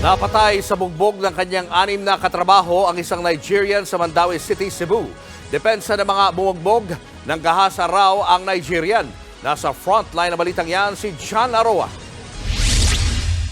Napatay sa bugbog ng kanyang anim na katrabaho ang isang Nigerian sa Mandawi City, Cebu. Depensa ng mga bumagbog ng gahasa raw ang Nigerian. Nasa frontline na balitang yan si John Aroa.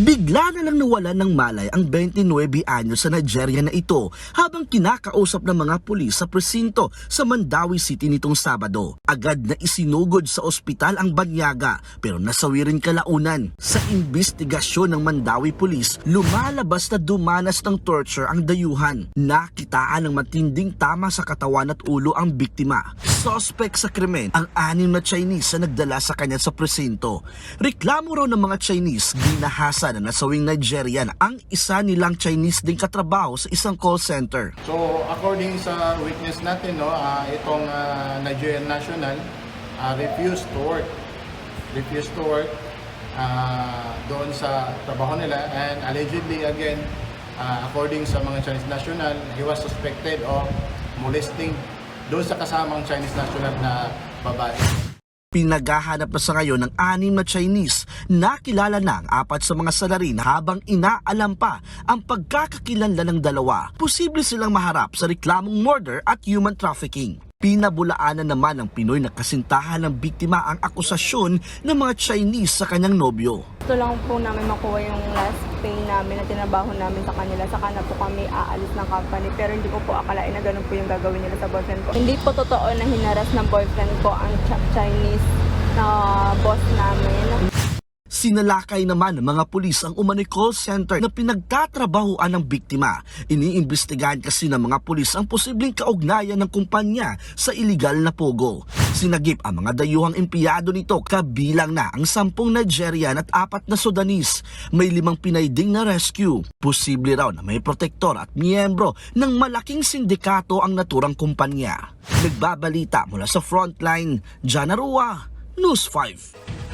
Bigla na lang nawalan ng malay ang 29 anyos sa Nigeria na ito habang kinakausap ng mga pulis sa presinto sa Mandawi City nitong Sabado. Agad na isinugod sa ospital ang banyaga pero nasawi rin kalaunan. Sa investigasyon ng Mandawi Police, lumalabas na dumanas ng torture ang dayuhan. Nakitaan ng matinding tama sa katawan at ulo ang biktima. Suspect sa krimen ang anim na Chinese na nagdala sa kanya sa presinto. Reklamo raw ng mga Chinese, ginahasa na nasawing Nigerian ang isa nilang Chinese ding katrabaho sa isang call center. So according sa witness natin, no, ah, itong ah, Nigerian national ah, refused to work. Refused to work ah, doon sa trabaho nila and allegedly again, ah, according sa mga Chinese national, he was suspected of molesting doon sa kasamang Chinese national na babae. Pinaghahanap na sa ngayon ng anim na Chinese na kilala na ang apat sa mga salarin habang inaalam pa ang pagkakakilanlan ng dalawa. Posible silang maharap sa reklamong murder at human trafficking. Pinabulaanan naman ng Pinoy na kasintahan ng biktima ang akusasyon ng mga Chinese sa kanyang nobyo. Gusto lang po namin makuha yung last pay namin na tinabaho namin sa kanila. Saka na po kami aalis ng company. Pero hindi ko po akalain na ganun po yung gagawin nila sa boyfriend ko. Hindi po totoo na hinaras ng boyfriend ko ang Ch- Chinese na boss namin. Sinalakay naman ng mga pulis ang umano'y call center na pinagtatrabahuan ng biktima. Iniimbestigahan kasi ng mga pulis ang posibleng kaugnayan ng kumpanya sa iligal na pogo. Sinagip ang mga dayuhang empleyado nito kabilang na ang sampung Nigerian at apat na Sudanese. May limang pinayding na rescue. Posible raw na may protektor at miyembro ng malaking sindikato ang naturang kumpanya. Nagbabalita mula sa frontline, Jana Rua, News 5.